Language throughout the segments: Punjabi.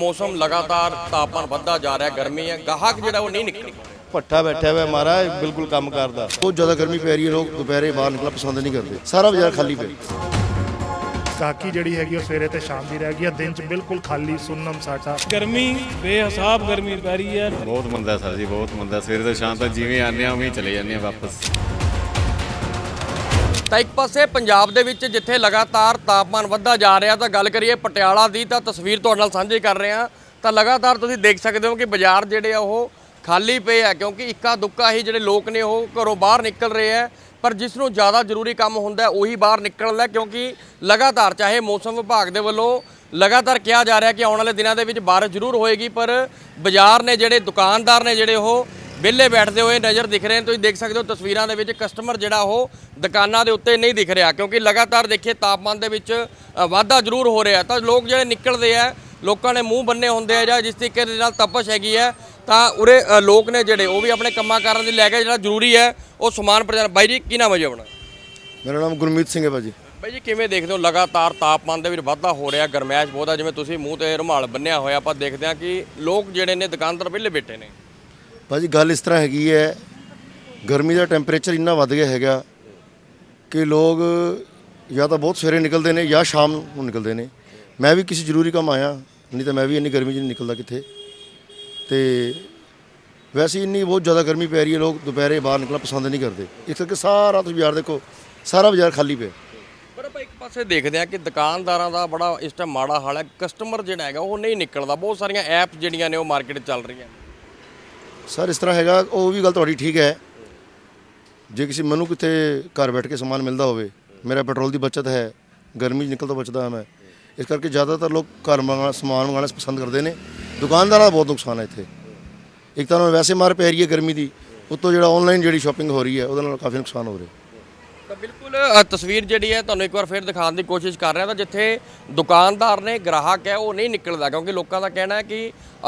ਮੌਸਮ ਲਗਾਤਾਰ ਤਾਪਮਾਨ ਵੱਧਦਾ ਜਾ ਰਿਹਾ ਗਰਮੀ ਹੈ ਗਾਹਕ ਜਿਹੜਾ ਉਹ ਨਹੀਂ ਨਿਕਲ। ਭੱਠਾ ਬੈਠਾ ਹੋਇਆ ਮਹਾਰਾਜ ਬਿਲਕੁਲ ਕੰਮ ਕਰਦਾ। ਬਹੁਤ ਜ਼ਿਆਦਾ ਗਰਮੀ ਪੈ ਰਹੀ ਹੈ ਲੋਕ ਦੁਪਹਿਰੇ ਬਾਹਰ ਨਿਕਲਣਾ ਪਸੰਦ ਨਹੀਂ ਕਰਦੇ। ਸਾਰਾ ਬਾਜ਼ਾਰ ਖਾਲੀ ਪਿਆ। ਗਾਹਕੀ ਜਿਹੜੀ ਹੈਗੀ ਉਹ ਸਵੇਰੇ ਤੇ ਸ਼ਾਮ ਦੀ ਰਹਿ ਗਈ ਆ ਦਿਨ ਚ ਬਿਲਕੁਲ ਖਾਲੀ ਸੁੰਨਮ ਸਾਟਾ ਗਰਮੀ ਬੇਹਿਸਾਬ ਗਰਮੀ ਪੈ ਰਹੀ ਹੈ। ਬਹੁਤ ਮੰਦਾ ਸਰ ਜੀ ਬਹੁਤ ਮੰਦਾ ਸਵੇਰੇ ਤੋਂ ਸ਼ਾਮ ਤੱਕ ਜਿਵੇਂ ਆਉਂਦੇ ਆ ਉਵੇਂ ਹੀ ਚਲੇ ਜਾਂਦੇ ਆ ਵਾਪਸ। ਤਾਂ ਇੱਕ ਪਾਸੇ ਪੰਜਾਬ ਦੇ ਵਿੱਚ ਜਿੱਥੇ ਲਗਾਤਾਰ ਤਾਪਮਾਨ ਵੱਧਦਾ ਜਾ ਰਿਹਾ ਤਾਂ ਗੱਲ ਕਰੀਏ ਪਟਿਆਲਾ ਦੀ ਤਾਂ ਤਸਵੀਰ ਤੁਹਾਡੇ ਨਾਲ ਸਾਂਝੀ ਕਰ ਰਹੇ। ਹਾਂ ਤਾਂ ਲਗਾਤਾਰ ਤੁਸੀਂ ਦੇਖ ਸਕਦੇ ਹੋ ਕਿ ਬਾਜ਼ਾਰ ਜਿਹੜੇ ਆ ਉਹ ਖਾਲੀ ਪਏ ਆ ਕਿਉਂਕਿ ਇੱਕਾ ਦੁੱਕਾ ਹੀ ਜਿਹੜੇ ਲੋਕ ਨੇ ਉਹ ਘਰੋਂ ਬਾਹਰ ਨਿਕਲ ਰਹੇ ਆ। ਪਰ ਜਿਸ ਨੂੰ ਜ਼ਿਆਦਾ ਜ਼ਰੂਰੀ ਕੰਮ ਹੁੰਦਾ ਉਹੀ ਬਾਹਰ ਨਿਕਲਦਾ ਕਿਉਂਕਿ ਲਗਾਤਾਰ ਚਾਹੇ ਮੌਸਮ ਵਿਭਾਗ ਦੇ ਵੱਲੋਂ ਲਗਾਤਾਰ ਕਿਹਾ ਜਾ ਰਿਹਾ ਕਿ ਆਉਣ ਵਾਲੇ ਦਿਨਾਂ ਦੇ ਵਿੱਚ ਬਾਰਿਸ਼ ਜ਼ਰੂਰ ਹੋਏਗੀ, ਪਰ ਬਾਜ਼ਾਰ ਨੇ ਜਿਹੜੇ ਦੁਕਾਨਦਾਰ ਨੇ ਜਿਹੜੇ ਉਹ ਵਿਹਲੇ ਬੈਠਦੇ ਹੋਏ ਨਜ਼ਰ ਦਿਖ ਰਹੇ ਨੇ ਤੁਸੀਂ ਦੇਖ ਸਕਦੇ ਹੋ ਤਸਵੀਰਾਂ ਦੇ ਵਿੱਚ ਕਸਟਮਰ ਜਿਹੜਾ ਉਹ ਦੁਕਾਨਾਂ ਦੇ ਉੱਤੇ ਨਹੀਂ ਦਿਖ ਰਿਹਾ ਕਿਉਂਕਿ ਲਗਾਤਾਰ ਦੇਖੀਏ ਤਾਪਮਾਨ ਦੇ ਵਿੱਚ ਵਾਧਾ ਜ਼ਰੂਰ ਹੋ ਰਿਹਾ। ਤਾਂ ਲੋਕ ਜਿਹੜੇ ਨਿਕਲਦੇ ਆ ਲੋਕਾਂ ਨੇ ਮੂੰਹ ਬੰਨੇ ਹੁੰਦੇ ਆ ਜਾਂ ਜਿਸ ਤਰੀਕੇ ਦੇ ਨਾਲ ਤਪਸ਼ ਹੈਗੀ ਹੈ ਤਾਂ ਉਰੇ ਲੋਕ ਨੇ ਜਿਹੜੇ ਉਹ ਵੀ ਆਪਣੇ ਕੰਮਾਂ ਕਾਰਾਂ ਦੇ ਲੈ ਕੇ ਜਿਹੜਾ ਜ਼ਰੂਰੀ ਹੈ ਉਹ ਸਮਾਨ ਪ੍ਰਦਾਨ ਬਾਈ ਜੀ ਕੀ ਨਾਮ ਹੈ ਜੀ ਆਪਣਾ? ਮੇਰਾ ਨਾਮ ਗੁਰਮੀਤ ਸਿੰਘ ਹੈ ਭਾਜੀ। ਬਾਈ ਜੀ ਕਿਵੇਂ ਦੇਖਦੇ ਹੋ ਲਗਾਤਾਰ ਤਾਪਮਾਨ ਦੇ ਵਿੱਚ ਵਾਧਾ ਹੋ ਰਿਹਾ ਗਰਮੈਸ਼ ਬਹੁਤ ਆ ਜਿਵੇਂ ਤੁਸੀਂ ਮੂੰਹ ਤੇ ਰੁਮਾਲ ਬੰਨਿਆ ਹੋਇਆ ਆਪਾਂ ਦੇਖਦੇ ਹਾਂ ਕਿ ਲੋਕ ਜਿਹੜੇ ਨੇ ਦੁਕਾਨਦਾਰ ਵਿਹਲੇ ਬੈਠੇ ਨੇ। ਭਾਜੀ, ਗੱਲ ਇਸ ਤਰ੍ਹਾਂ ਹੈਗੀ ਹੈ, ਗਰਮੀ ਦਾ ਟੈਂਪਰੇਚਰ ਇੰਨਾ ਵੱਧ ਗਿਆ ਹੈਗਾ ਕਿ ਲੋਕ ਜਾਂ ਤਾਂ ਬਹੁਤ ਸਵੇਰੇ ਨਿਕਲਦੇ ਨੇ ਜਾਂ ਸ਼ਾਮ ਨੂੰ ਨਿਕਲਦੇ ਨੇ। ਮੈਂ ਵੀ ਕਿਸੇ ਜ਼ਰੂਰੀ ਕੰਮ ਆਇਆ, ਨਹੀਂ ਤਾਂ ਮੈਂ ਵੀ ਇੰਨੀ ਗਰਮੀ 'ਚ ਨਹੀਂ ਨਿਕਲਦਾ ਕਿੱਥੇ। ਤੇ ਵੈਸੇ ਇੰਨੀ ਬਹੁਤ ਜ਼ਿਆਦਾ ਗਰਮੀ ਪੈ ਰਹੀ ਹੈ, ਲੋਕ ਦੁਪਹਿਰੇ ਬਾਹਰ ਨਿਕਲਣਾ ਪਸੰਦ ਨਹੀਂ ਕਰਦੇ। ਇਸ ਕਰਕੇ ਸਾਰਾ ਤੁਸੀਂ ਬਾਜ਼ਾਰ ਦੇਖੋ, ਸਾਰਾ ਬਾਜ਼ਾਰ ਖਾਲੀ ਪਿਆ। ਪਰ ਆਪਾਂ ਇੱਕ ਪਾਸੇ ਦੇਖਦੇ ਆ ਕਿ ਦੁਕਾਨਦਾਰਾਂ ਦਾ ਬੜਾ ਇਸ ਟਾਈਮ ਮਾੜਾ ਹਾਲ ਹੈ। ਕਸਟਮਰ ਜਿਹੜਾ ਹੈਗਾ, ਉਹ ਨਹੀਂ ਨਿਕਲਦਾ। ਬਹੁਤ ਸਾਰੀਆਂ ਐਪ ਜਿਹੜੀਆਂ ਨੇ, ਉਹ ਮਾਰਕੀਟ 'ਚ ਚੱਲ ਰਹੀਆਂ ਨੇ। ਸਰ, ਇਸ ਤਰ੍ਹਾਂ ਹੈਗਾ, ਉਹ ਵੀ ਗੱਲ ਤੁਹਾਡੀ ਠੀਕ ਹੈ। ਜੇ ਕਿਸੇ ਮੈਨੂੰ ਕਿਤੇ ਘਰ ਬੈਠ ਕੇ ਸਮਾਨ ਮਿਲਦਾ ਹੋਵੇ, ਮੇਰਾ ਪੈਟਰੋਲ ਦੀ ਬਚਤ ਹੈ, ਗਰਮੀ 'ਚ ਨਿਕਲ ਤੋਂ ਬਚਦਾ ਹਾਂ ਮੈਂ। ਇਸ ਕਰਕੇ ਜ਼ਿਆਦਾਤਰ ਲੋਕ ਘਰ ਮੰਗਾਉਣਾ ਸਮਾਨ ਮੰਗਾਉਣਾ ਪਸੰਦ ਕਰਦੇ ਨੇ। ਦੁਕਾਨਦਾਰਾਂ ਦਾ ਬਹੁਤ ਨੁਕਸਾਨ ਹੈ ਇੱਥੇ। ਇੱਕ ਤਾਂ ਉਹਨਾਂ ਨੂੰ ਵੈਸੇ ਮਾਰ ਪੈ ਰਹੀ ਹੈ ਗਰਮੀ ਦੀ, ਉੱਤੋਂ ਜਿਹੜਾ ਆਨਲਾਈਨ ਜਿਹੜੀ ਸ਼ਾਪਿੰਗ ਹੋ ਰਹੀ ਹੈ, ਉਹਦੇ ਨਾਲ ਕਾਫੀ ਨੁਕਸਾਨ ਹੋ ਰਿਹਾ। ਤਾਂ ਬਿਲਕੁਲ ਅ, ਤਸਵੀਰ ਜਿਹੜੀ ਹੈ ਤੁਹਾਨੂੰ ਇੱਕ ਵਾਰ ਫਿਰ ਦਿਖਾਉਣ ਦੀ ਕੋਸ਼ਿਸ਼ ਕਰ ਰਿਹਾ ਤਾਂ ਜਿੱਥੇ ਦੁਕਾਨਦਾਰ ਨੇ ਗ੍ਰਾਹਕ ਹੈ ਉਹ ਨਹੀਂ ਨਿਕਲਦਾ ਕਿਉਂਕਿ ਲੋਕਾਂ ਦਾ ਕਹਿਣਾ ਹੈ ਕਿ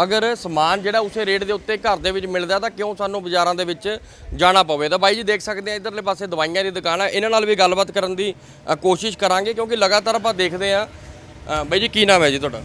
ਅਗਰ ਸਮਾਨ ਜਿਹੜਾ ਉਸੇ ਰੇਟ ਦੇ ਉੱਤੇ ਘਰ ਦੇ ਵਿੱਚ ਮਿਲਦਾ ਤਾਂ ਕਿਉਂ ਸਾਨੂੰ ਬਾਜ਼ਾਰਾਂ ਦੇ ਵਿੱਚ ਜਾਣਾ ਪਵੇ? ਤਾਂ ਬਾਈ ਜੀ ਦੇਖ ਸਕਦੇ ਆ ਇਧਰਲੇ ਪਾਸੇ ਦਵਾਈਆਂ ਦੀ ਦੁਕਾਨ ਹੈ ਇਹਨਾਂ ਨਾਲ ਵੀ ਗੱਲਬਾਤ ਕਰਨ ਦੀ ਅ, ਕੋਸ਼ਿਸ਼ ਕਰਾਂਗੇ ਕਿਉਂਕਿ ਲਗਾਤਾਰ ਆਪਾਂ ਦੇਖਦੇ ਆ ਬਾਈ ਜੀ ਕੀ ਨਾਮ ਹੈ ਜੀ ਤੁਹਾਡਾ?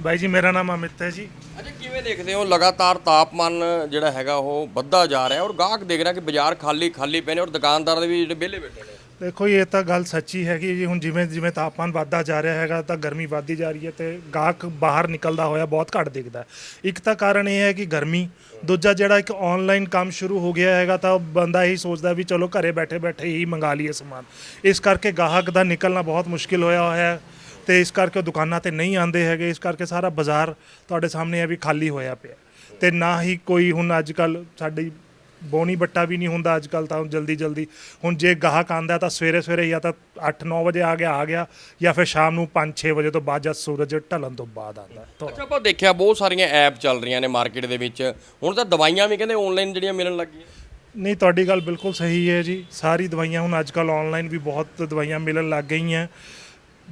ਬਾਈ ਜੀ ਮੇਰਾ ਨਾਮ ਅਮਿਤ ਹੈ ਜੀ। ਅੱਛਾ, ਕਿਵੇਂ ਦੇਖਦੇ ਹੋ? ਲਗਾਤਾਰ ਤਾਪਮਾਨ ਜਿਹੜਾ ਹੈਗਾ, ਉਹ ਵੱਧਦਾ ਜਾ ਰਿਹਾ ਔਰ ਗਾਹਕ ਦੇਖ ਰਿਹਾ ਕਿ ਬਾਜ਼ਾਰ ਖਾਲੀ ਖਾਲੀ ਪਏ ਨੇ ਔਰ ਦੁਕਾਨਦਾਰ ਦੇ ਵੀ ਜਿਹੜੇ ਵਿਹਲੇ ਬੈਠੇ ਨੇ। ਦੇਖੋ, ਇਹ ਤਾਂ ਗੱਲ ਸੱਚੀ ਹੈਗੀ ਜੀ ਹੁਣ ਜਿਵੇਂ ਜਿਵੇਂ ਤਾਪਮਾਨ ਵੱਧਦਾ ਜਾ ਰਿਹਾ ਹੈਗਾ, ਤਾਂ ਗਰਮੀ ਵੱਧਦੀ ਜਾ ਰਹੀ ਹੈ ਤੇ ਗਾਹਕ ਬਾਹਰ ਨਿਕਲਦਾ ਹੋਇਆ ਬਹੁਤ ਘੱਟ ਦਿਖਦਾ ਹੈ। ਇੱਕ ਤਾਂ ਕਾਰਨ ਇਹ ਹੈ ਕਿ ਗਰਮੀ, ਦੂਜਾ ਜਿਹੜਾ ਇੱਕ ਆਨਲਾਈਨ ਕੰਮ ਸ਼ੁਰੂ ਹੋ ਗਿਆ ਹੈਗਾ, ਤਾਂ ਬੰਦਾ ਇਹੀ ਸੋਚਦਾ ਵੀ ਚਲੋ ਘਰੇ ਬੈਠੇ ਬੈਠੇ ਹੀ ਮੰਗਾ ਲਈਏ ਸਮਾਨ। ਇਸ ਕਰਕੇ ਗਾਹਕ ਦਾ ਨਿਕਲਣਾ ਬਹੁਤ ਮੁਸ਼ਕਿਲ ਹੋਇਆ ਹੋਇਆ ਹੈ। ਤੇ ਇਸ ਕਰਕੇ ਉਹ ਦੁਕਾਨਾਂ ਤੇ ਨਹੀਂ ਆਉਂਦੇ ਹੈਗੇ ਇਸ ਕਰਕੇ ਸਾਰਾ ਬਾਜ਼ਾਰ ਤੁਹਾਡੇ ਸਾਹਮਣੇ ਹੈ ਵੀ ਖਾਲੀ ਹੋਇਆ ਪਿਆ। ਤੇ ਨਾ ਹੀ ਕੋਈ ਹੁਣ ਅੱਜ ਕੱਲ ਸਾਡੀ ਬੋਨੀ ਬੱਟਾ ਵੀ ਨਹੀਂ ਹੁੰਦਾ ਅੱਜ ਕੱਲ ਤਾਂ ਜਲਦੀ ਜਲਦੀ ਹੁਣ ਜੇ ਗਾਹਕ ਆਂਦਾ ਤਾਂ ਸਵੇਰੇ ਸਵੇਰੇ ਜਾਂ ਤਾਂ 8-9 ਵਜੇ ਆ ਗਿਆ ਆ ਗਿਆ ਜਾਂ ਫਿਰ ਸ਼ਾਮ ਨੂੰ 5-6 ਵਜੇ ਤੋਂ ਬਾਅਦ ਜਦ ਸੂਰਜ ਢਲਣ ਤੋਂ ਬਾਅਦ ਆਂਦਾ ਤਾਂ ਅੱਛਾ ਆਪਾਂ ਦੇਖਿਆ ਬਹੁਤ ਸਾਰੀਆਂ ਐਪ ਚੱਲ ਰਹੀਆਂ ਨੇ ਮਾਰਕੀਟ ਦੇ ਵਿੱਚ। ਹੁਣ ਤਾਂ ਦਵਾਈਆਂ ਵੀ ਕਹਿੰਦੇ ਆਨਲਾਈਨ ਜਿਹੜੀਆਂ ਮਿਲਣ ਲੱਗੀਆਂ। ਨਹੀਂ ਤੁਹਾਡੀ ਗੱਲ ਬਿਲਕੁਲ ਸਹੀ ਹੈ ਜੀ। ਸਾਰੀ ਦਵਾਈਆਂ ਹੁਣ ਅੱਜ ਕੱਲ ਆਨਲਾਈਨ ਵੀ ਬਹੁਤ ਦਵਾਈਆਂ ਮਿਲਣ ਲੱਗ ਗਈਆਂ।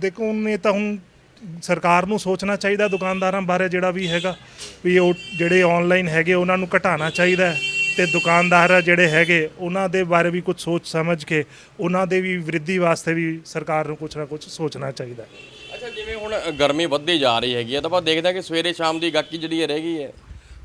ਦੇਖੋ ਹੁਣ ਇਹ ਤਾਂ ਹੁਣ ਸਰਕਾਰ ਨੂੰ ਸੋਚਣਾ ਚਾਹੀਦਾ ਦੁਕਾਨਦਾਰਾਂ ਬਾਰੇ ਜਿਹੜਾ ਵੀ ਹੈਗਾ, ਵੀ ਉਹ ਜਿਹੜੇ ਆਨਲਾਈਨ ਹੈਗੇ, ਉਹਨਾਂ ਨੂੰ ਘਟਾਉਣਾ ਚਾਹੀਦਾ ਹੈ। ਤੇ ਦੁਕਾਨਦਾਰ ਜਿਹੜੇ ਹੈਗੇ, ਉਹਨਾਂ ਦੇ ਬਾਰੇ ਵੀ ਕੁਝ ਸੋਚ ਸਮਝ ਕੇ, ਉਹਨਾਂ ਦੇ ਵੀ ਵਿਰਧੀ ਵਾਸਤੇ ਵੀ ਸਰਕਾਰ ਨੂੰ ਕੁਝ ਨਾ ਕੁਝ ਸੋਚਣਾ ਚਾਹੀਦਾ ਹੈ। ਅੱਛਾ, ਜਿਵੇਂ ਹੁਣ ਗਰਮੀ ਵੱਧਦੀ ਜਾ ਰਹੀ ਹੈਗੀ ਹੈ, ਤਾਂ ਆਪਾਂ ਦੇਖਦੇ ਹਾਂ ਕਿ ਸਵੇਰੇ ਸ਼ਾਮ ਦੀ ਗਾਕੀ ਜਿਹੜੀ ਹੈ ਰਹਿ ਗਈ ਹੈ।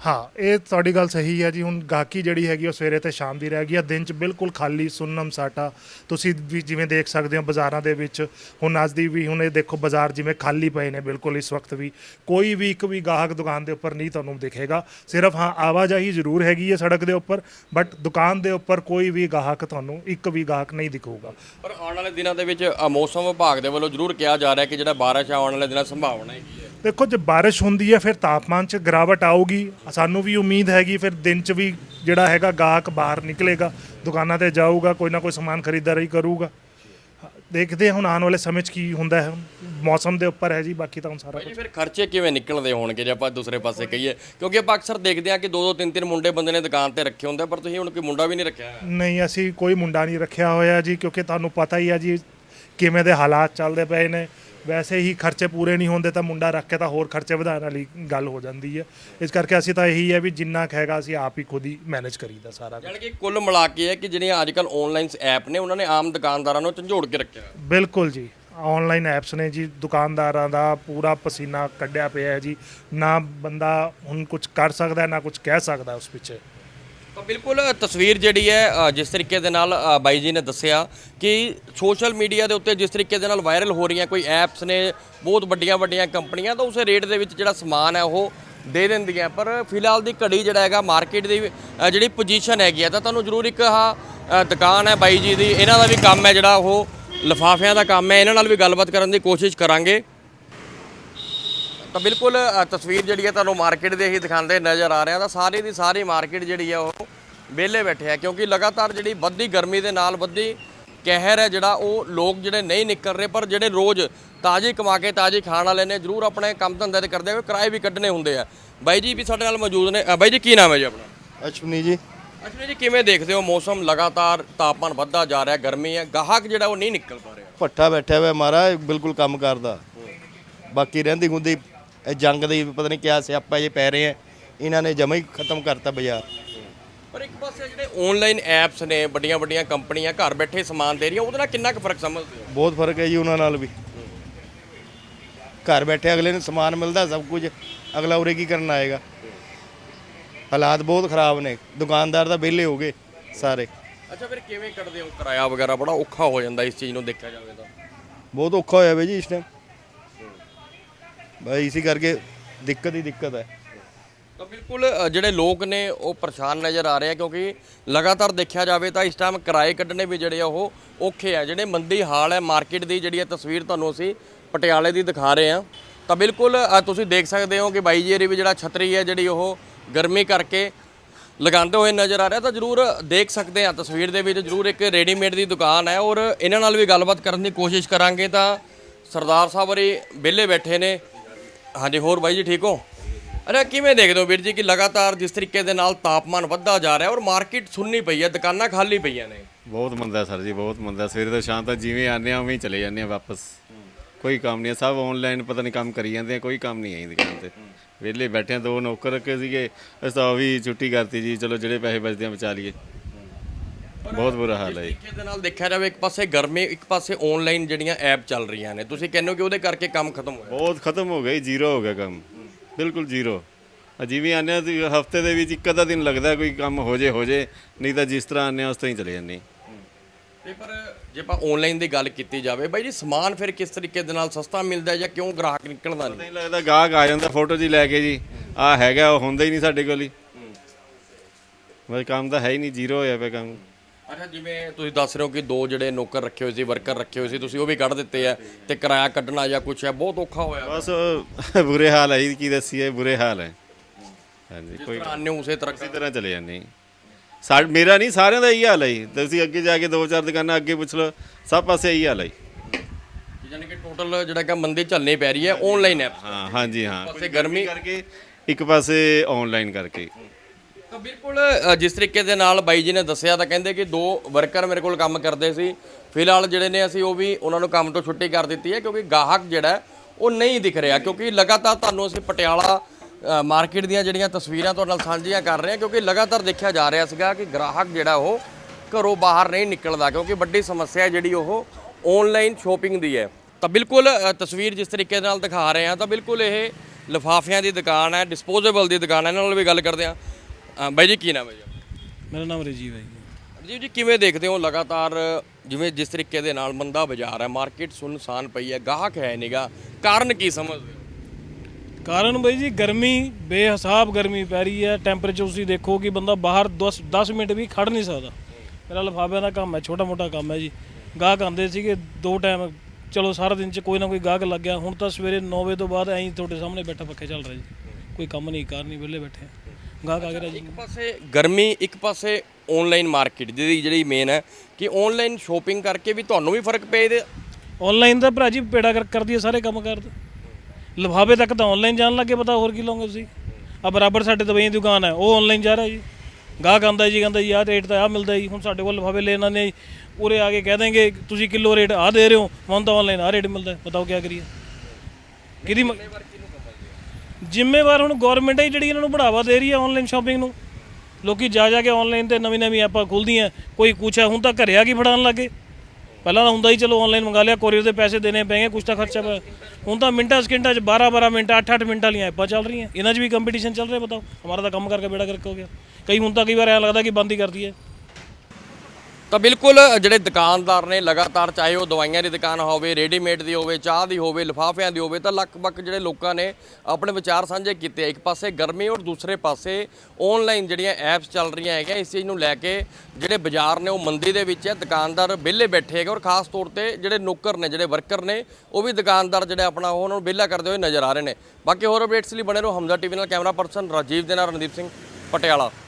ਹਾਂ ਇਹ ਤੁਹਾਡੀ ਗੱਲ ਸਹੀ ਹੈ ਜੀ। ਹੁਣ ਗਾਹਕੀ ਜਿਹੜੀ ਹੈਗੀ ਉਹ ਸਵੇਰੇ ਤੇ ਸ਼ਾਮ ਦੀ ਰਹਿ ਗਈ ਆ। ਦਿਨ 'ਚ ਬਿਲਕੁਲ ਖਾਲੀ ਸੁੰਨਮ ਸਾਟਾ। ਤੁਸੀਂ ਵੀ ਜਿਵੇਂ ਦੇਖ ਸਕਦੇ ਹੋ ਬਾਜ਼ਾਰਾਂ ਦੇ ਵਿੱਚ ਹੁਣ ਅੱਜ ਦੀ ਵੀ ਹੁਣ ਇਹ ਦੇਖੋ ਬਾਜ਼ਾਰ ਜਿਵੇਂ ਖਾਲੀ ਪਏ ਨੇ ਬਿਲਕੁਲ ਇਸ ਵਕਤ ਵੀ। ਕੋਈ ਵੀ ਇੱਕ ਵੀ ਗਾਹਕ ਦੁਕਾਨ ਦੇ ਉੱਪਰ ਨਹੀਂ ਤੁਹਾਨੂੰ ਦਿਖੇਗਾ। ਸਿਰਫ ਹਾਂ ਆਵਾਜਾਈ ਜ਼ਰੂਰ ਹੈਗੀ ਹੈ ਸੜਕ ਦੇ ਉੱਪਰ ਬਟ ਦੁਕਾਨ ਦੇ ਉੱਪਰ ਕੋਈ ਵੀ ਗਾਹਕ ਤੁਹਾਨੂੰ ਇੱਕ ਵੀ ਗਾਹਕ ਨਹੀਂ ਦਿਖੂਗਾ। ਪਰ ਆਉਣ ਵਾਲੇ ਦਿਨਾਂ ਦੇ ਵਿੱਚ ਅ, ਮੌਸਮ ਵਿਭਾਗ ਦੇ ਵੱਲੋਂ ਜ਼ਰੂਰ ਕਿਹਾ ਜਾ ਰਿਹਾ ਕਿ ਜਿਹੜਾ ਬਾਰਿਸ਼ ਆਉਣ ਵਾਲੇ ਦਿਨਾਂ ਸੰਭਾਵਨਾ ਹੈਗੀ ਹੈ। ਦੇਖੋ ਜੇ ਬਾਰਿਸ਼ ਹੁੰਦੀ ਹੈ ਫਿਰ ਤਾਪਮਾਨ 'ਚ ਗਿਰਾਵਟ ਆਊਗੀ। ਸਾਨੂੰ ਵੀ ਉਮੀਦ ਹੈਗੀ ਫਿਰ ਦਿਨ 'ਚ ਵੀ ਜਿਹੜਾ ਹੈਗਾ ਗਾਹਕ ਬਾਹਰ ਨਿਕਲੇਗਾ ਦੁਕਾਨਾਂ ਤੇ ਜਾਊਗਾ ਕੋਈ ਨਾ ਕੋਈ ਸਮਾਨ ਖਰੀਦਦਾਰੀ ਕਰੂਗਾ। ਦੇਖਦੇ ਹਾਂ ਹੁਣ ਆਉਣ ਵਾਲੇ ਸਮੇਂ 'ਚ ਕੀ ਹੁੰਦਾ ਹੈ। ਮੌਸਮ ਦੇ ਉੱਪਰ ਹੈ ਜੀ ਬਾਕੀ ਤਾਂ ਹੁਣ ਸਾਰਾ ਭਾਈ ਫਿਰ ਖਰਚੇ ਕਿਵੇਂ ਨਿਕਲਦੇ ਹੋਣਗੇ ਜੇ ਆਪਾਂ ਦੂਸਰੇ ਪਾਸੇ ਕਹੀਏ? ਕਿਉਂਕਿ ਆਪਾਂ ਅਕਸਰ ਦੇਖਦੇ ਹਾਂ ਕਿ ਦੋ ਦੋ ਤਿੰਨ ਤਿੰਨ ਮੁੰਡੇ ਬੰਦੇ ਨੇ ਦੁਕਾਨ ਤੇ ਰੱਖੇ ਹੁੰਦੇ ਆ, ਪਰ ਤੁਸੀਂ ਹੁਣ ਕੋਈ ਮੁੰਡਾ ਵੀ ਨਹੀਂ ਰੱਖਿਆ ਹੋਇਆ। ਨਹੀਂ ਅਸੀਂ ਕੋਈ ਮੁੰਡਾ ਨਹੀਂ ਰੱਖਿਆ ਹੋਇਆ ਜੀ ਕਿਉਂਕਿ ਤੁਹਾਨੂੰ ਪਤਾ ਹੀ ਆ ਜੀ ਕਿਵੇਂ ਦੇ ਹਾਲਾਤ ਚੱਲਦੇ ਪਏ ਨੇ। ਵੈਸੇ ਹੀ ਖਰਚੇ ਪੂਰੇ ਨਹੀਂ ਹੁੰਦੇ ਤਾਂ ਮੁੰਡਾ ਰੱਖ ਕੇ ਤਾਂ ਹੋਰ ਖਰਚੇ ਵਧਾਉਣ ਵਾਲੀ ਗੱਲ ਹੋ ਜਾਂਦੀ ਹੈ ਇਸ ਕਰਕੇ ਅਸੀਂ ਤਾਂ ਇਹੀ ਹੈ ਵੀ ਜਿੰਨਾ ਹੈਗਾ ਅਸੀਂ ਆਪ ਹੀ ਖੁਦ ਹੀ ਮੈਨੇਜ ਕਰੀਦਾ ਸਾਰਾ ਕੁਛ। ਯਾਨੀ ਕਿ ਕੁੱਲ ਮਿਲਾ ਕੇ ਹੈ ਕਿ ਜਿਹੜੀਆਂ ਅੱਜ ਕੱਲ ਆਨਲਾਈਨ ਐਪ ਨੇ ਉਹਨਾਂ ਨੇ ਆਮ ਦੁਕਾਨਦਾਰਾਂ ਨੂੰ ਝੰਜੋੜ ਕੇ ਰੱਖਿਆ ਹੋਇਆ। ਬਿਲਕੁਲ ਜੀ ਆਨਲਾਈਨ ਐਪਸ ਨੇ ਜੀ ਦੁਕਾਨਦਾਰਾਂ ਦਾ ਪੂਰਾ ਪਸੀਨਾ ਕੱਢਿਆ ਪਿਆ ਹੈ ਜੀ ਨਾ ਬੰਦਾ ਹੁਣ ਕੁਝ ਕਰ ਸਕਦਾ ਹੈ, ਨਾ ਕੁਝ ਕਹਿ ਸਕਦਾ ਉਸ ਪਿੱਛੇ ਤਾਂ ਬਿਲਕੁਲ ਤਸਵੀਰ ਜਿਹੜੀ ਹੈ ਜਿਸ ਤਰੀਕੇ ਦੇ ਨਾਲ ਬਾਈ ਜੀ ਨੇ ਦੱਸਿਆ ਕਿ ਸੋਸ਼ਲ ਮੀਡੀਆ ਦੇ ਉੱਤੇ ਜਿਸ ਤਰੀਕੇ ਦੇ ਨਾਲ ਵਾਇਰਲ ਹੋ ਰਹੀਆਂ ਕੋਈ ਐਪਸ ਨੇ, ਬਹੁਤ ਵੱਡੀਆਂ ਵੱਡੀਆਂ ਕੰਪਨੀਆਂ, ਤਾਂ ਉਸੇ ਰੇਟ ਦੇ ਵਿੱਚ ਜਿਹੜਾ ਸਮਾਨ ਹੈ, ਉਹ ਦੇ ਦਿੰਦੀਆਂ। ਪਰ ਫਿਲਹਾਲ ਦੀ ਘੜੀ ਜਿਹੜਾ ਹੈਗਾ, ਮਾਰਕੀਟ ਦੀ ਜਿਹੜੀ ਪੋਜੀਸ਼ਨ ਹੈਗੀ ਆ, ਤਾਂ ਤੁਹਾਨੂੰ ਜ਼ਰੂਰ ਇੱਕ ਆਹ ਦੁਕਾਨ ਹੈ ਬਾਈ ਜੀ ਦੀ। ਇਹਨਾਂ ਦਾ ਵੀ ਕੰਮ ਹੈ ਜਿਹੜਾ, ਉਹ ਲਿਫਾਫਿਆਂ ਦਾ ਕੰਮ ਹੈ। ਇਹਨਾਂ ਨਾਲ ਵੀ ਗੱਲਬਾਤ ਕਰਨ ਦੀ ਕੋਸ਼ਿਸ਼ ਕਰਾਂਗੇ। ਤਾਂ ਬਿਲਕੁਲ ਅ, ਤਸਵੀਰ ਜਿਹੜੀ ਹੈ ਤੁਹਾਨੂੰ ਮਾਰਕੀਟ ਦੇ ਹੀ ਦਿਖਾਉਂਦੇ ਨਜ਼ਰ ਆ ਰਿਹਾ ਤਾਂ ਸਾਰੀ ਦੀ ਸਾਰੀ ਮਾਰਕੀਟ ਜਿਹੜੀ ਹੈ ਉਹ ਵਿਹਲੇ ਬੈਠੇ ਆ ਕਿਉਂਕਿ ਲਗਾਤਾਰ ਜਿਹੜੀ ਵੱਧਦੀ ਗਰਮੀ ਦੇ ਨਾਲ ਵੱਧਦੀ ਕਹਿਰ ਹੈ ਜਿਹੜਾ ਉਹ ਲੋਕ ਜਿਹੜੇ ਨਹੀਂ ਨਿਕਲ ਰਹੇ ਪਰ ਜਿਹੜੇ ਰੋਜ਼ ਤਾਜ਼ੀ ਕਮਾ ਕੇ ਤਾਜ਼ੀ ਖਾਣ ਵਾਲੇ ਨੇ ਜ਼ਰੂਰ ਆਪਣੇ ਕੰਮ ਧੰਦੇ ਤੇ ਕਰਦੇ ਹੋਏ ਕਿਰਾਏ ਵੀ ਕੱਢਣੇ ਹੁੰਦੇ ਆ। ਬਾਈ ਜੀ ਵੀ ਸਾਡੇ ਨਾਲ ਮੌਜੂਦ ਨੇ। ਅ, ਬਾਈ ਜੀ ਕੀ ਨਾਮ ਹੈ ਜੀ ਆਪਣਾ? ਅਸ਼ਵਨੀ ਜੀ। ਅਸ਼ਵਨੀ ਜੀ ਕਿਵੇਂ ਦੇਖਦੇ ਹੋ ਮੌਸਮ? ਲਗਾਤਾਰ ਤਾਪਮਾਨ ਵੱਧਦਾ ਜਾ ਰਿਹਾ ਗਰਮੀ ਹੈ। ਗਾਹਕ ਜਿਹੜਾ ਉਹ ਨਹੀਂ ਨਿਕਲ ਪਾ ਰਿਹਾ। ਭੱਠਾ ਬੈਠਿਆ ਹੋਇਆ ਮਾਰਾ ਬਿਲਕੁਲ ਕੰਮ ਕਰਦਾ। ਬਾਕੀ ਰਹਿੰਦੀ ਹੁੰਦੀ ਇਹ ਜੰਗ ਦੀ ਪਤਾ ਨਹੀਂ ਕਿਆ ਸਿਆਪਾ ਜੇ ਪੈ ਰਹੇ ਆ ਇਹਨਾਂ ਨੇ ਜਮਾ ਹੀ ਖਤਮ ਕਰਤਾ ਬਾਜ਼ਾਰ। ਪਰ ਇੱਕ ਪਾਸੇ ਜਿਹੜੇ ਆਨਲਾਈਨ ਐਪਸ ਨੇ ਵੱਡੀਆਂ ਵੱਡੀਆਂ ਕੰਪਨੀਆਂ ਘਰ ਬੈਠੇ ਸਮਾਨ ਦੇ ਰਹੀਆਂ ਉਹਦੇ ਨਾਲ ਕਿੰਨਾ ਕੁ ਫ਼ਰਕ ਸਮਝਦੇ ਹੋ? ਬਹੁਤ ਫ਼ਰਕ ਹੈ ਜੀ ਉਹਨਾਂ ਨਾਲ ਵੀ। ਘਰ ਬੈਠੇ ਅਗਲੇ ਨੂੰ ਸਮਾਨ ਮਿਲਦਾ ਸਭ ਕੁਝ ਅਗਲਾ ਉਰੇ ਕੀ ਕਰਨ ਆਏਗਾ? ਹਾਲਾਤ ਬਹੁਤ ਖਰਾਬ ਨੇ ਦੁਕਾਨਦਾਰ ਤਾਂ ਵਿਹਲੇ ਹੋ ਗਏ ਸਾਰੇ। ਅੱਛਾ ਫਿਰ ਕਿਵੇਂ ਕੱਢਦੇ ਹੋ? ਕਿਰਾਇਆ ਵਗੈਰਾ ਬੜਾ ਔਖਾ ਹੋ ਜਾਂਦਾ ਇਸ ਚੀਜ਼ ਨੂੰ ਦੇਖਿਆ ਜਾਵੇ ਤਾਂ। ਬਹੁਤ ਔਖਾ ਹੋਇਆ ਵੇ ਜੀ ਇਸ ਟਾਈਮ ਬਾਈ ਇਸੇ ਕਰਕੇ ਦਿੱਕਤ ਹੀ ਦਿੱਕਤ ਹੈ। ਤਾਂ ਬਿਲਕੁਲ ਅ, ਜਿਹੜੇ ਲੋਕ ਨੇ ਉਹ ਪਰੇਸ਼ਾਨ ਨਜ਼ਰ ਆ ਰਹੇ ਆ ਕਿਉਂਕਿ ਲਗਾਤਾਰ ਦੇਖਿਆ ਜਾਵੇ ਤਾਂ ਇਸ ਟਾਈਮ ਕਿਰਾਏ ਕੱਢਣੇ ਵੀ ਜਿਹੜੇ ਆ ਉਹ ਔਖੇ ਆ। ਜਿਹੜੇ ਮੰਦੀ ਹਾਲ ਹੈ ਮਾਰਕੀਟ ਦੀ ਜਿਹੜੀ ਇਹ ਤਸਵੀਰ ਤੁਹਾਨੂੰ ਅਸੀਂ ਪਟਿਆਲੇ ਦੀ ਦਿਖਾ ਰਹੇ ਆ। ਤਾਂ ਬਿਲਕੁਲ ਅ, ਤੁਸੀਂ ਦੇਖ ਸਕਦੇ ਹੋ ਕਿ ਬਾਈ ਜੀ ਹਰੀ ਵੀ ਜਿਹੜਾ ਛਤਰੀ ਹੈ ਜਿਹੜੀ ਉਹ ਗਰਮੀ ਕਰਕੇ ਲਗਾਉਂਦੇ ਹੋਏ ਨਜ਼ਰ ਆ ਰਿਹਾ। ਤਾਂ ਜਰੂਰ ਦੇਖ ਸਕਦੇ ਆ ਤਸਵੀਰ ਦੇ ਵਿੱਚ ਜਰੂਰ ਇੱਕ ਰੈਡੀਮੇਡ ਦੀ ਦੁਕਾਨ ਹੈ ਔਰ ਇਹਨਾਂ ਨਾਲ ਵੀ ਗੱਲਬਾਤ ਕਰਨ ਦੀ ਕੋਸ਼ਿਸ਼ ਕਰਾਂਗੇ ਤਾਂ ਸਰਦਾਰ ਸਾਹਿਬ ਵਰੀ ਵਿਹਲੇ ਬੈਠੇ ਨੇ। ਹਾਂਜੀ, ਹੋਰ ਬਾਈ ਜੀ ਠੀਕ ਹੋ? ਅਰੇ ਕਿਵੇਂ ਦੇਖਦੇ ਹੋ ਵੀਰ ਜੀ ਕਿ ਲਗਾਤਾਰ ਜਿਸ ਤਰੀਕੇ ਦੇ ਨਾਲ ਤਾਪਮਾਨ ਵੱਧਦਾ ਜਾ ਰਿਹਾ ਔਰ ਮਾਰਕੀਟ ਸੁੰਨੀ ਪਈ ਹੈ, ਦੁਕਾਨਾਂ ਖਾਲੀ ਪਈਆਂ ਨੇ? ਬਹੁਤ ਮੰਦਾ ਸਰ ਜੀ, ਬਹੁਤ ਮੰਦਾ ਸਵੇਰੇ ਤੋਂ ਸ਼ਾਮ ਤੱਕ ਜਿਵੇਂ ਆਉਂਦੇ ਆ ਉਵੇਂ ਹੀ ਚਲੇ ਜਾਂਦੇ ਆ ਵਾਪਸ। ਕੋਈ ਕੰਮ ਨਹੀਂ ਸਭ ਆਨਲਾਈਨ ਪਤਾ ਨਹੀਂ ਕੰਮ ਕਰੀ ਜਾਂਦੇ ਆ, ਕੋਈ ਕੰਮ ਨਹੀਂ ਹੈ ਦੁਕਾਨ ਤੇ। ਵਿਹਲੇ ਬੈਠੇ ਆ ਦੋ ਨੌਕਰ ਰੱਖੇ ਸੀਗੇ, ਅਸੀਂ ਤਾਂ ਉਹ ਵੀ ਛੁੱਟੀ ਕਰਤੀ ਜੀ, ਚਲੋ ਜਿਹੜੇ ਪੈਸੇ ਬਚਦੇ ਆ ਬਚਾ ਲਈਏ। ਬਹੁਤ ਬੁਰਾ ਹਾਲ ਹੈ ਜੀ। ਤਰੀਕੇ ਦੇ ਨਾਲ ਦੇਖਿਆ ਜਾਵੇ ਇੱਕ ਪਾਸੇ ਗਰਮੀ ਇੱਕ ਪਾਸੇ ਆਨਲਾਈਨ ਜਿਹੜੀਆਂ ਐਪ ਚੱਲ ਰਹੀਆਂ ਨੇ। ਤੁਸੀਂ ਕਹਿੰਦੇ ਹੋ ਕਿ ਉਹਦੇ ਕਰਕੇ ਕੰਮ ਖਤਮ ਹੋਇਆ। ਬਹੁਤ ਖਤਮ ਹੋ ਗਿਆ ਜੀ ਜ਼ੀਰੋ ਹੋ ਗਿਆ ਕੰਮ। ਬਿਲਕੁਲ ਜ਼ੀਰੋ ਆ ਜਿਵੇਂ ਆਉਂਦੇ ਆ ਹਫ਼ਤੇ ਦੇ ਵਿੱਚ ਇੱਕ ਅੱਧਾ ਦਿਨ ਲੱਗਦਾ ਕੋਈ ਕੰਮ ਹੋ ਜੇ ਹੋ ਜੇ ਨਹੀਂ ਤਾਂ ਜਿਸ ਤਰ੍ਹਾਂ ਆਉਂਦੇ ਆ ਉਸ ਤਰ੍ਹਾਂ ਹੀ ਚਲੇ ਜਾਂਦੇ। ਤੇ ਪਰ ਜੇ ਆਪਾਂ ਆਨਲਾਈਨ ਦੀ ਗੱਲ ਕੀਤੀ ਜਾਵੇ ਬਾਈ ਜੀ ਸਮਾਨ ਫਿਰ ਕਿਸ ਤਰੀਕੇ ਦੇ ਨਾਲ ਸਸਤਾ ਮਿਲਦਾ ਹੈ ਜਾਂ ਕਿਉਂ ਗ੍ਰਾਹਕ ਨਿਕਲਦਾ ਨਹੀਂ? ਨਹੀਂ ਲੱਗਦਾ ਗਾਹਕ ਆ ਜਾਂਦਾ ਫੋਟੋ ਜੀ ਲੈ ਕੇ ਜੀ। ਆ ਹੈਗਾ ਉਹ ਹੁੰਦਾ ਹੀ ਨਹੀਂ ਸਾਡੇ ਕੋਲ ਹੀ। ਬਸ ਕੰਮ ਤਾਂ ਹੈ ਹੀ ਨਹੀਂ ਜ਼ੀਰੋ ਹੋਇਆ ਪਿਆ ਕੰਮ। ਅੱਛਾ ਜਿਵੇਂ ਤੁਸੀਂ ਦੱਸ ਰਹੇ ਹੋ ਕਿ ਦੋ ਜਿਹੜੇ ਨੌਕਰ ਰੱਖੇ ਹੋਏ ਸੀ ਵਰਕਰ ਰੱਖੇ ਹੋਏ ਸੀ ਤੁਸੀਂ ਉਹ ਵੀ ਕੱਢ ਦਿੱਤੇ ਆ ਤੇ ਕਿਰਾਇਆ ਕੱਢਣਾ ਜਾਂ ਕੁਛ ਹੈ ਬਹੁਤ ਔਖਾ ਹੋਇਆ। ਬਸ ਬੁਰੇ ਹਾਲ ਹੈ ਜੀ ਕੀ ਦੱਸੀਏ ਬੁਰੇ ਹਾਲ ਹੈ। ਹਾਂਜੀ ਕੋਈ ਤਰ੍ਹਾਂ ਆਨੇ ਉਸੇ ਤਰ੍ਹਾਂ ਇਸੇ ਤਰ੍ਹਾਂ ਚਲੇ ਜਾਂਦੇ। ਸਾ ਮੇਰਾ ਨਹੀਂ ਸਾਰਿਆਂ ਦਾ ਇਹੀ ਹਾਲ ਹੈ ਜੀ। ਤੁਸੀਂ ਅੱਗੇ ਜਾ ਕੇ ਦੋ ਚਾਰ ਦੁਕਾਨਾਂ ਅੱਗੇ ਪੁੱਛ ਲਓ ਸਭ ਪਾਸੇ ਇਹੀ ਹਾਲ ਹੈ ਜੀ। ਯਾਨੀ ਕਿ ਟੋਟਲ ਜਿਹੜਾ ਕਿ ਮੰਦੀ ਝੱਲਣੀ ਪੈ ਰਹੀ ਹੈ ਆਨਲਾਈਨ ਐਪ ਹਾਂ ਹਾਂਜੀ ਹਾਂ। ਪਾਸੇ ਗਰਮੀ ਕਰਕੇ ਇੱਕ ਪਾਸੇ ਆਨਲਾਈਨ ਕਰਕੇ। ਤਾਂ ਬਿਲਕੁਲ ਅ, ਜਿਸ ਤਰੀਕੇ ਦੇ ਨਾਲ ਬਾਈ ਜੀ ਨੇ ਦੱਸਿਆ ਤਾਂ ਕਹਿੰਦੇ ਕਿ ਦੋ ਵਰਕਰ ਮੇਰੇ ਕੋਲ ਕੰਮ ਕਰਦੇ ਸੀ। ਫਿਲਹਾਲ ਜਿਹੜੇ ਨੇ ਅਸੀਂ ਉਹ ਵੀ ਉਹਨਾਂ ਨੂੰ ਕੰਮ ਤੋਂ ਛੁੱਟੀ ਕਰ ਦਿੱਤੀ ਹੈ ਕਿਉਂਕਿ ਗਾਹਕ ਜਿਹੜਾ ਹੈ, ਉਹ ਨਹੀਂ ਦਿਖ ਰਿਹਾ। ਕਿਉਂਕਿ ਲਗਾਤਾਰ ਤੁਹਾਨੂੰ ਅਸੀਂ ਪਟਿਆਲਾ ਮਾਰਕੀਟ ਦੀਆਂ ਜਿਹੜੀਆਂ ਤਸਵੀਰਾਂ ਤੁਹਾਡੇ ਨਾਲ ਸਾਂਝੀਆਂ ਕਰ ਰਹੇ ਹਾਂ ਕਿਉਂਕਿ ਲਗਾਤਾਰ ਦੇਖਿਆ ਜਾ ਰਿਹਾ ਸੀਗਾ ਕਿ ਗ੍ਰਾਹਕ ਜਿਹੜਾ ਉਹ ਘਰੋਂ ਬਾਹਰ ਨਹੀਂ ਨਿਕਲਦਾ ਕਿਉਂਕਿ ਵੱਡੀ ਸਮੱਸਿਆ ਜਿਹੜੀ ਉਹ ਆਨਲਾਈਨ ਸ਼ੋਪਿੰਗ ਦੀ ਹੈ। ਤਾਂ ਬਿਲਕੁਲ ਅ, ਤਸਵੀਰ ਜਿਸ ਤਰੀਕੇ ਦੇ ਨਾਲ ਦਿਖਾ ਰਹੇ ਹਾਂ ਤਾਂ ਬਿਲਕੁਲ ਇਹ ਲਿਫਾਫਿਆਂ ਦੀ ਦੁਕਾਨ ਹੈ ਡਿਸਪੋਜ਼ੇਬਲ ਦੀ ਦੁਕਾਨ ਹੈ। ਇਹਨਾਂ ਨਾਲ ਵੀ ਗੱਲ ਕਰਦੇ ਹਾਂ। ਅ, ਬਾਈ ਜੀ ਕੀ ਨਾਮ ਹੈ ਜੀ ਮੇਰਾ ਨਾਮ ਰਜੀਵ ਹੈ ਜੀ। ਜੀ ਜੀ ਕਿਵੇਂ ਦੇਖਦੇ ਹੋ ਲਗਾਤਾਰ ਜਿਵੇਂ ਜਿਸ ਤਰੀਕੇ ਦੇ ਨਾਲ ਮੰਦਾ ਬਾਜ਼ਾਰ ਹੈ ਮਾਰਕੀਟ ਸੁਨਸਾਨ ਪਈ ਹੈ ਗਾਹਕ ਹੈ ਨਿਗਾ ਕਾਰਨ ਕੀ ਸਮਝਦੇ ਹੋ? ਕਾਰਨ ਬਈ ਜੀ ਗਰਮੀ ਬੇਹਿਸਾਬ ਗਰਮੀ ਪੈ ਰਹੀ ਹੈ ਟੈਂਪਰੇਚਰ ਤੁਸੀਂ ਦੇਖੋ ਕਿ ਬੰਦਾ ਬਾਹਰ 10 10 ਮਿੰਟ ਵੀ ਖੜ ਨਹੀਂ ਸਕਦਾ। ਮੇਰਾ ਲਿਫਾਫਿਆਂ ਦਾ ਕੰਮ ਹੈ ਛੋਟਾ ਮੋਟਾ ਕੰਮ ਹੈ ਜੀ। ਗਾਹਕ ਆਉਂਦੇ ਸੀਗੇ ਦੋ ਟਾਈਮ ਚਲੋ ਸਾਰਾ ਦਿਨ ਚ ਕੋਈ ਨਾ ਕੋਈ ਗਾਹਕ ਲੱਗ ਗਿਆ ਹੁਣ ਤਾਂ ਸਵੇਰੇ 9 ਵਜੇ ਤੋਂ ਬਾਅਦ ਐਂ ਹੀ ਤੁਹਾਡੇ ਸਾਹਮਣੇ ਬੈਠਾ ਪੱਖੇ ਚੱਲ ਰਿਹਾ ਜੀ। ਕੋਈ ਕੰਮ ਨਹੀਂ ਕਾਰ ਨਹੀਂ ਵਿਹਲੇ ਬੈਠੇ ਹਾਂ। ਗਾਹਕ ਆ ਗਿਆ ਜੀ ਇੱਕ ਪਾਸੇ ਗਰਮੀ ਇੱਕ ਪਾਸੇ ਆਨਲਾਈਨ ਮਾਰਕੀਟ ਦੀ ਜਿਹੜੀ ਮੇਨ ਹੈ ਕਿ ਆਨਲਾਈਨ ਸ਼ੋਪਿੰਗ ਕਰਕੇ ਵੀ ਤੁਹਾਨੂੰ ਵੀ ਫ਼ਰਕ ਪਿਆ ਇਹਦੇ ਆਨਲਾਈਨ ਦਾ ਭਰਾ ਜੀ ਪੇੜਾ ਕਰ ਕਰਦੀ ਹੈ ਸਾਰੇ ਕੰਮ ਕਰਦੇ ਲਿਫਾਫੇ ਤੱਕ ਤਾਂ ਆਨਲਾਈਨ ਜਾਣ ਲੱਗੇ ਪਤਾ ਹੋਰ ਕੀ ਲਓਗੇ ਤੁਸੀਂ। ਆ ਬਰਾਬਰ ਸਾਡੇ ਦਵਾਈਆਂ ਦੀ ਦੁਕਾਨ ਹੈ ਉਹ ਆਨਲਾਈਨ ਜਾ ਰਿਹਾ ਜੀ। ਗਾਹਕ ਆਂਦਾ ਜੀ ਕਹਿੰਦਾ ਜੀ ਆਹ ਰੇਟ ਤਾਂ ਆਹ ਮਿਲਦਾ ਜੀ ਹੁਣ ਸਾਡੇ ਕੋਲ ਲਿਫਾਫੇ ਲੈਣ ਜੀ। ਉਰੇ ਆ ਕੇ ਕਹਿ ਦੇਂਗੇ ਤੁਸੀਂ ਕਿਲੋ ਰੇਟ ਆਹ ਦੇ ਰਹੇ ਹੋ ਹੁਣ ਤਾਂ ਆਨਲਾਈਨ ਆਹ ਰੇਟ ਮਿਲਦਾ। ਬਤਾਓ ਕੀ ਕਰੀਏ। ਕਿਹਦੀ ਜ਼ਿੰਮੇਵਾਰ ਹੁਣ ਗਵਰਨਮੈਂਟ ਹੈ ਜਿਹੜੀ ਇਹਨਾਂ ਨੂੰ ਬੜਾਵਾ ਦੇ ਰਹੀ ਹੈ ਆਨਲਾਈਨ ਸ਼ਾਪਿੰਗ ਨੂੰ। ਲੋਕੀ ਜਾ ਜਾ ਕੇ ਆਨਲਾਈਨ ਤੇ ਨਵੀਂ ਨਵੀਂ ਐਪਾਂ ਖੁੱਲਦੀਆਂ, ਕੋਈ ਕੁਛ ਹੈ, ਹੁਣ ਤਾਂ ਘਰੇ ਆ ਕੇ ਫੜਾਉਣ ਲੱਗੇ ਪਹਿਲਾਂ ਤਾਂ ਹੁੰਦਾ ਹੀ ਚਲੋ ਆਨਲਾਈਨ ਮੰਗਾ ਲਿਆ, ਕੋਰੀਅਰ ਦੇ ਪੈਸੇ ਦੇਣੇ ਪੈਗੇ ਕੁਛ ਤਾਂ ਖਰਚਾ ਪਿਆ ਹੁਣ ਤਾਂ ਮਿੰਟਾਂ, ਸਕਿੰਟਾਂ 'ਚ 12 12 ਮਿੰਟ 8 8 ਮਿੰਟ ਵਾਲੀਆਂ ਐਪਾਂ ਚੱਲ ਰਹੀਆਂ। ਇਹਨਾਂ 'ਚ ਵੀ ਕੰਪੀਟੀਸ਼ਨ ਚੱਲ ਰਿਹਾ, ਬਤਾਓ। ਹਮਾਰਾ ਤਾਂ ਕੰਮ ਕਰਕੇ ਬੇੜਾ ਕਰਕੇ ਹੋ ਗਿਆ। ਕਈ ਹੁਣ ਤਾਂ ਕਈ ਵਾਰ ਐਂ ਲੱਗਦਾ ਕਿ ਬੰਦ ਹੀ ਕਰਦੀ ਹੈ। ਤਾਂ ਬਿਲਕੁਲ ਜਿਹੜੇ ਦੁਕਾਨਦਾਰ ਨੇ ਲਗਾਤਾਰ, ਚਾਹੇ ਉਹ ਦਵਾਈਆਂ ਦੀ ਦੁਕਾਨ ਹੋਵੇ ਰੈਡੀਮੇਡ ਦੀ ਹੋਵੇ, ਚਾਹ ਦੀ ਹੋਵੇ, ਲਿਫਾਫਿਆਂ ਦੀ ਹੋਵੇ, ਤਾਂ ਲਗਭਗ ਜਿਹੜੇ ਲੋਕਾਂ ਨੇ ਆਪਣੇ ਵਿਚਾਰ ਸਾਂਝੇ ਕੀਤੇ ਇੱਕ ਪਾਸੇ ਗਰਮੀ ਔਰ ਦੂਸਰੇ ਪਾਸੇ ਆਨਲਾਈਨ ਜਿਹੜੀਆਂ ਐਪਸ ਚੱਲ ਰਹੀਆਂ ਹੈਗੀਆਂ, ਇਸ ਚੀਜ਼ ਨੂੰ ਲੈ ਕੇ ਜਿਹੜੇ ਬਾਜ਼ਾਰ ਨੇ, ਉਹ ਮੰਦੀ ਦੇ ਵਿੱਚ ਹੈ ਦੁਕਾਨਦਾਰ ਵਿਹਲੇ ਬੈਠੇ ਹੈਗੇ ਔਰ ਖਾਸ ਤੌਰ ਤੇ ਜਿਹੜੇ ਨੌਕਰ ਨੇ, ਜਿਹੜੇ ਵਰਕਰ ਨੇ, ਉਹ ਵੀ ਦੁਕਾਨਦਾਰ ਜਿਹੜੇ ਆਪਣਾ ਉਹ ਉਹਨਾਂ ਨੂੰ ਵਿਹਲਾ ਕਰਦੇ ਹੋਏ ਨਜ਼ਰ ਆ ਰਹੇ ਨੇ। ਬਾਕੀ ਹੋਰ ਅਪਡੇਟਸ ਲਈ ਬਣੇ ਰਹੋ ਹਮਜ਼ਾ ਟੀਵੀ ਨਾਲ। ਕੈਮਰਾ ਪਰਸਨ ਰਾਜੀਵ ਦੇ ਨਾਲ ਰਣਦੀਪ ਸਿੰਘ ਪਟਿਆਲਾ।